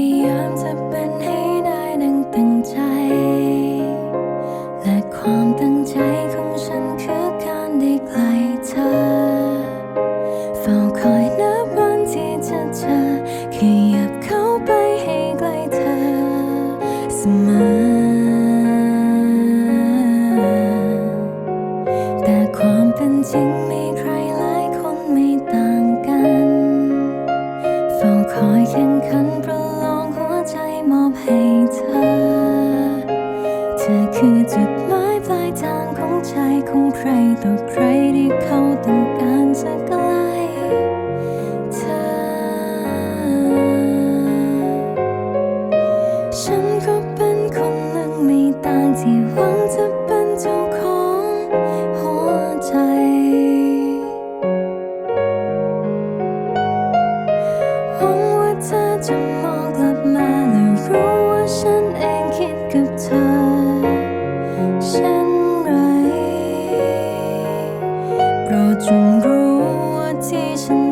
ายามจะเป็นให้ได้ดังตั้งใจ และความตั้งใจของฉันคือการได้ใกล้เธอ เฝ้าคอยนับวันที่จะเจอขยับเขาไปให้ใกล้เธอเสมอแต่ความเป็นจริงไม่ใคร เธอ เธอคือจุดหมายปลายทางของใจของใครต่อใครที่เขาต้องการจะใกล้เธอ ฉันก็เป็นคนหนึ่งไม่ต่างที่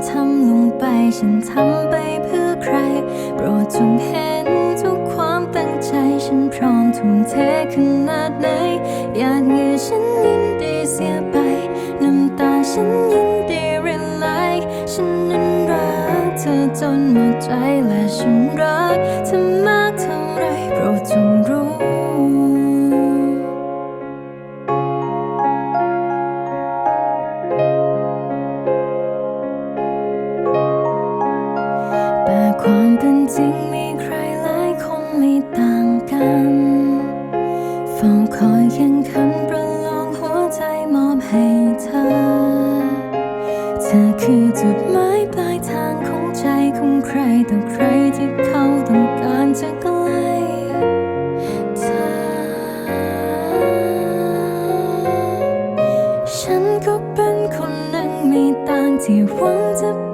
ทำลงไป ฉันทำไปเพื่อใคร โปรดจงเห็นทุกความตั้งใจ ฉันพร้อมทุ่มเทขนาดไหน อยากเหงื่อฉันยินดีเสียไป น้ำตาฉันยินดีรินไหลฉันนั้นรักเธอจนหมดใจและฉันรักเธอมากเท่าไรโปรดจงรู้ ความเป็นจริงมีใครหลายคนไม่ต่างกันเฝ้าคอยแข่งขันประลองหัวใจมอบให้เธอ เธอคือจุดหมายปลายทางของใจของใครต่อใครที่เขาต้องการจะใกลเธอ ฉันก็เป็นคนหนึ่งไม่ต่างที่หวังจะ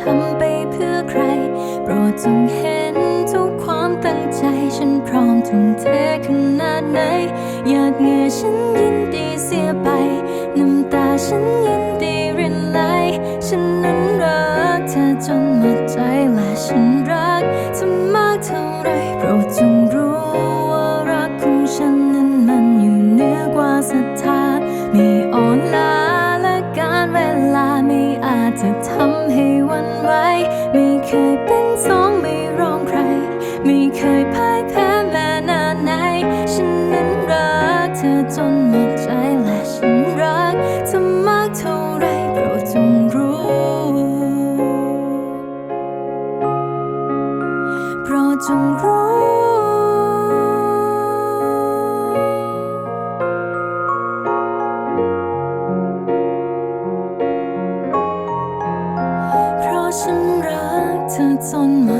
ทำไปเพื่อใคร โปรดจงเห็นทุกความตั้งใจ ฉันพร้อมทุ่มเทขนาดไหน อยากเหงื่อฉันยินดีเสียไป น้ำตาฉันยินดีรินไหล ฉันนั้นรักเธอจนหมดใจและฉันรักเธอมากเท่าไรโปรดจงรู้ว่ารักของฉันนั้นมันอยู่เหนือกว่าศรัทธาไม่อ่อนล้าและการเวลาไม่อาจจะทำให้ เคยเป็นสองไม่รองใคร ไม่เคยพ่ายแพ้แม้นานไหน ฉันนั้นรักเธอจนหมดใจและฉันรักเธอมากเท่าไรเราจงรู้เพราะจงรู้ฉัน sits on my